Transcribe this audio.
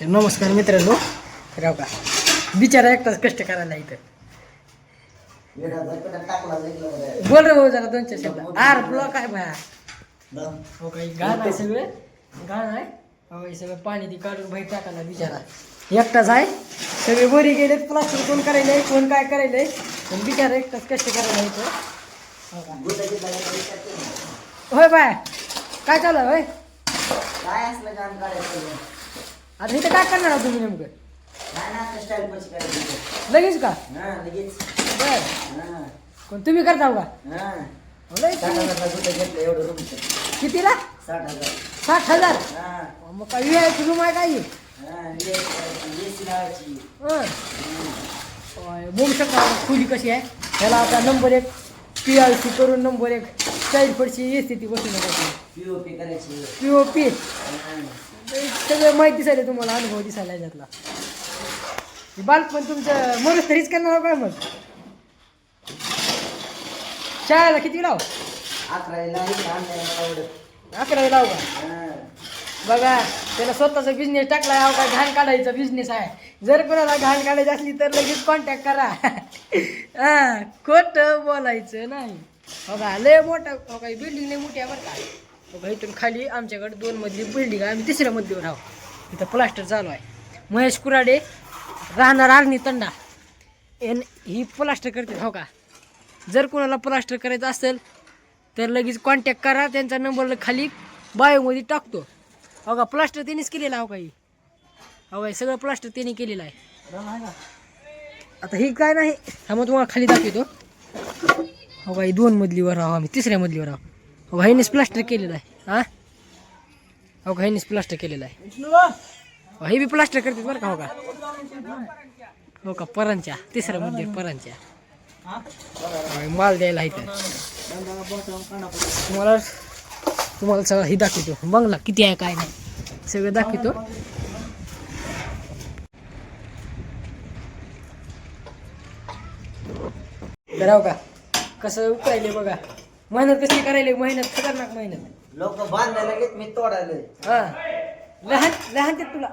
तर नमस्कार मित्रांनो. राव का? बिचारा एकटाच कष्ट करायला इथं. बोल रे भाऊ जरा दोन चार शब्द. आर ब्लॉक आहे बाया हो काही गाण आहे सगळं. गाण आहे. हो हे सगळं पाणी ती काढून बाहेर टाकायला बिचारा. एकटाच आहे. सगळे वरी गेले प्लास्टर कोण करायला कोण काय करायलंय. पण बिचारा एकटाच कष्ट करायला इथं. हो होय बाय. काय चालू आहे होय? काय असलं काम करायचं? आता इथं काय करणार आहात तुम्ही नेमकं? काय ना आता स्टाईल पच करायचं लगेच का? हा लगेच. बर. हा. कोण तुम्ही करता का? हा. हो, साठ कुठं घेतलं एवढं कितीला? साठ हजार. साठ हजार? हा. मग काय व्ही रूम आहे काही? हा एसी लावायची. हं. शकता खोली कशी आहे. ह्याला आता नंबर एक पी आय सी करून नंबर एक साईड फडची ए सी ती बसून पीओपी करायची. पी ओ पी हा. सगळं माहिती दिसायला तुम्हाला अनुभव दिसायला याच्यातला. हे बालपण तुमचं मरच तरीच करणार काय मग? शाळेला किती लाव एवढं. अकरावी लाव का? हा. बघा त्याला स्वतःचा बिझनेस टाकला आहे काय घाण काढायचा बिझनेस आहे. जर कोणाला घाण काढायची असली तर लगेच कॉन्टॅक्ट करा. हा खोटं बोलायचं नाही. बघा लय मोठा हो काही बिल्डिंग लय मोठी आहे बरं का. बघा इथून खाली आमच्याकडे दोन मधली बिल्डिंग आहे. आम्ही तिसऱ्या मधलीवर आहोत. इथं प्लास्टर चालू आहे. महेश कुराडे राहणार आर्नी तंडा. एन ही प्लास्टर करते हो का? जर कोणाला प्लास्टर करायचं असेल तर लगेच कॉन्टॅक्ट करा. त्यांचा नंबर खाली बायोमध्ये टाकतो. हो का? प्लास्टर त्यांनीच केलेला हो काही हो? काय सगळं प्लास्टर त्यांनी केलेलं आहे. आता ही काय नाही? हा मग तुम्हाला खाली दाखवतो. हो काही दोन मजलीवर राहू आम्ही. तिसऱ्या मजलीवर राहू हो प्लास्टर केलेलं आहे. हा? हो का? प्लास्टर केलेलं आहे. हे बी प्लास्टर करते बरं का हो का? हो का? परांच्या. तिसऱ्या मजलीवर परांच्या. माल द्यायला इथं. तुम्हाला तुम्हाला सगळं हे दाखवतो. बंगला किती आहे काय नाही. सगळं दाखवतो. कराव हो का कसं उकळायले बघा. मेहनत कशी करायले? मेहनत खतरनाक मेहनत. लोक बांधायला घेत मी तोडायला हा. लहान लहान ते तुला.